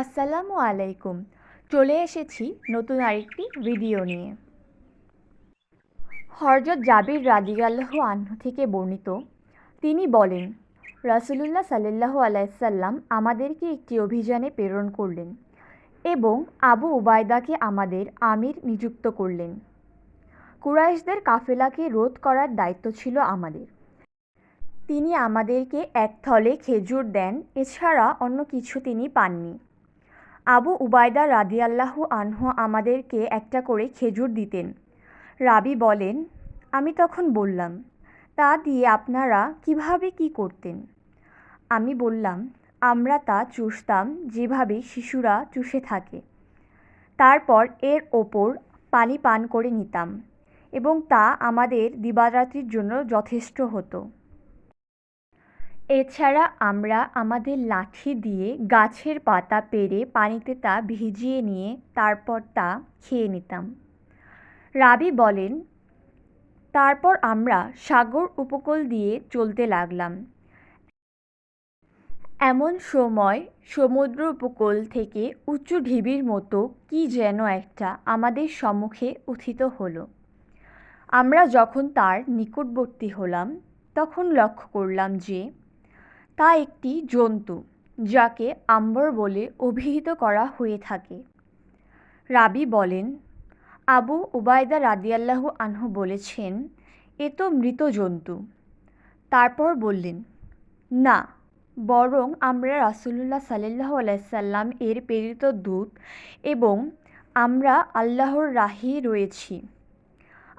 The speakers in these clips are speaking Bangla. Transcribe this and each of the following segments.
আসসালামু আলাইকুম। চলে এসেছি নতুন আরেকটি ভিডিও নিয়ে। হরজত জাবির রাদিয়াল্লাহু আনহু থেকে বর্ণিত, তিনি বলেন, রাসূলুল্লাহ সাল্লাল্লাহু আলাইসাল্লাম আমাদেরকে একটি অভিযানে প্রেরণ করলেন এবং আবু উবায়দাকে আমাদের আমির নিযুক্ত করলেন। কুরাইশদের কাফেলাকে রোধ করার দায়িত্ব ছিল আমাদের। তিনি আমাদেরকে এক থলে খেজুর দেন, এছাড়া অন্য কিছু তিনি পাননি। আবু উবায়দা রাদিয়াল্লাহু আনহু আমাদেরকে একটা করে খেজুর দিতেন। রাবি বলেন, আমি তখন বললাম, তা দিয়ে আপনারা কীভাবে কি করতেন? আমি বললাম, আমরা তা চুষতাম যেভাবে শিশুরা চুষে থাকে। তারপর এর ওপর পানি পান করে নিতাম এবং তা আমাদের দিবারাত্রির জন্য যথেষ্ট হতো। এছাড়া আমরা আমাদের লাঠি দিয়ে গাছের পাতা পেড়ে পানিতে তা ভিজিয়ে নিয়ে তারপর তা খেয়ে নিতাম। রাবি বলেন, তারপর আমরা সাগর উপকূল দিয়ে চলতে লাগলাম। এমন সময় সমুদ্র উপকূল থেকে উঁচু ঢিবির মতো কি যেন একটা আমাদের সম্মুখে উথিত হলো। আমরা যখন তার নিকটবর্তী হলাম, তখন লক্ষ্য করলাম যে তা একটি জন্তু, যাকে আম্বর বলে অভিহিত করা হয়ে থাকে। রাবি বলেন, আবু উবায়দা রাদিয়াল্লাহু আনহু বলেছেন, এ তো মৃত জন্তু। তারপর বললেন, না, বরং আমরা রাসুলুল্লাহ সাল্লাহ আলাইসাল্লাম এর প্রেরিত দূত এবং আমরা আল্লাহর রাহি রয়েছি।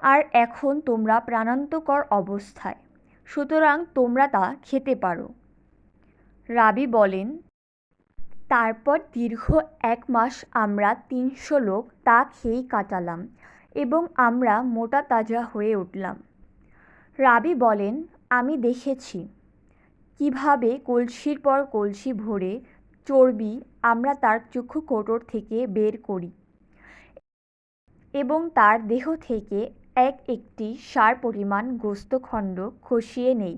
আর এখন তোমরা প্রাণান্তকর অবস্থায়, সুতরাং তোমরা তা খেতে পারো। রাবি বলেন, তারপর দীর্ঘ এক মাস আমরা তিনশো লোক তা খেয়েই কাটালাম এবং আমরা মোটা তাজা হয়ে উঠলাম। রাবি বলেন, আমি দেখেছি কীভাবে কলসির পর কলসি ভরে চর্বি আমরা তার চক্ষু কোটর থেকে বের করি এবং তার দেহ থেকে এক একটি সার পরিমাণ গোস্তখণ্ড খসিয়ে নেই।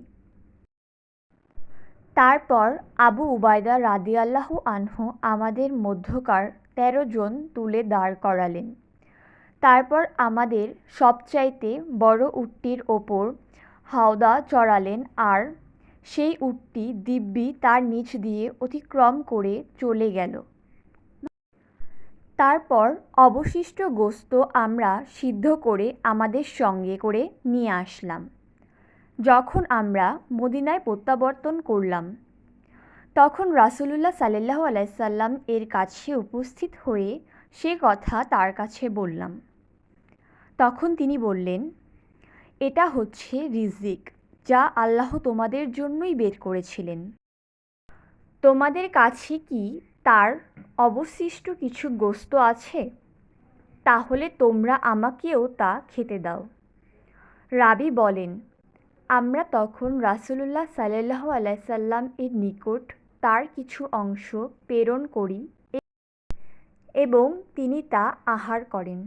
তারপর আবু উবায়দা রাদিয়াল্লাহু আনহু আমাদের মধ্যকার তেরো জন তুলে দাঁড় করালেন। তারপর আমাদের সবচাইতে বড় উটটির ওপর হাওদা চড়ালেন আর সেই উটটি দিব্যি তার নিচ দিয়ে অতিক্রম করে চলে গেল। তারপর অবশিষ্ট গোস্ত আমরা সিদ্ধ করে আমাদের সঙ্গে করে নিয়ে আসলাম। যখন আমরা মদিনায় প্রত্যাবর্তন করলাম, তখন রাসুলুল্লাহ সাল্লাহ আলাইসাল্লাম এর কাছে উপস্থিত হয়ে সে কথা তার কাছে বললাম। তখন তিনি বললেন, এটা হচ্ছে রিজিক যা আল্লাহ তোমাদের জন্যই বের করেছিলেন। তোমাদের কাছে কি তার অবশিষ্ট কিছু গোস্ত আছে? তাহলে তোমরা আমাকেও তা খেতে দাও। রাবি বলেন আমরা তখন রাসুলুল্লাহ সাল্লাহ আলাইসাল্লাম এর নিকট তার কিছু অংশ প্রেরণ করি এবং তিনি তা আহার করেন।